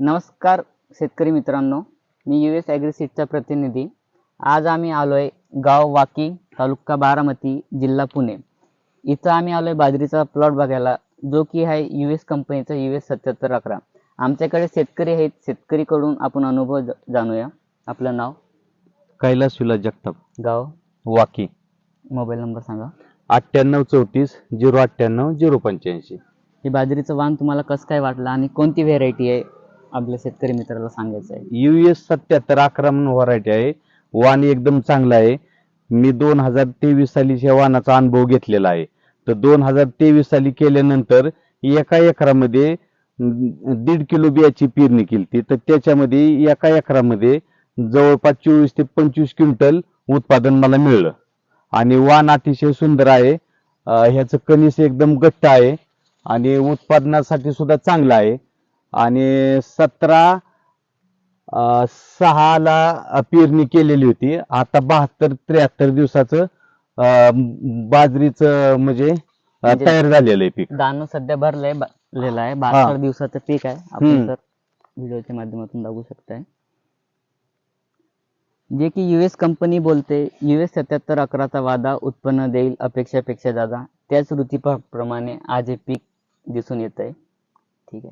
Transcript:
नमस्कार शेतकरी मित्रांनो. मी यू एस ॲग्रिसीडचा प्रतिनिधी. आज आम्ही आलो आहे गाव वाकी तालुका बारामती जिल्हा पुणे. इथं आम्ही आलो आहे बाजरीचा प्लॉट बघायला जो की आहे यू एस कंपनीचा यू एस सत्याहत्तर अकरा. आमच्याकडे शेतकरी आहेत. शेतकरीकडून आपण अनुभव ज- जाणूया. आपलं नाव? कैलास विलास जगताप. गाव? वाकी. मोबाईल नंबर सांगा. अठ्ठ्याण्णव चौतीस झिरो अठ्ठ्याण्णव झिरो पंच्याऐंशी. ही बाजरीचं वाण तुम्हाला कसं काय वाटलं आणि कोणती व्हेरायटी आहे? आपल्या शेतकरी मित्राला सांगायचं आहे. यू एस सत्याहत्तर अकरा म्हणून व्हरायटी आहे. वाण एकदम चांगला आहे. मी दोन हजार तेवीस सालीच्या वाणाचा अनुभव घेतलेला आहे. तर दोन हजार तेवीस साली केल्यानंतर एका एकरामध्ये दीड किलो बियाची पेरणी केली तर त्याच्यामध्ये एका एकरामध्ये जवळपास चोवीस ते पंचवीस क्विंटल उत्पादन मला मिळलं. आणि वाण अतिशय सुंदर आहे. ह्याचं कणीस एकदम घट्ट आहे. आणि उत्पादनासाठी सुद्धा चांगलं आहे. आणि सतरा सहाला पेरणी केलेली होती. आता बहात्तर त्र्याहत्तर दिवसाचं बाजरीचं म्हणजे म्हणजे- तयार झालेलं आहे पीक. दाणं सध्या भरलंय भरलेलं आहे. बहात्तर दिवसाचं पीक आहे. आपण हम्म. तर व्हिडिओच्या माध्यमातून बघू शकताय. जे की युएस कंपनी बोलते युएस सत्याहत्तर अकराचा वादा उत्पन्न देईल अपेक्षापेक्षा जादा. त्याच ऋतूप्रमाणे आज हे पीक दिसून येत आहे ठीक आहे.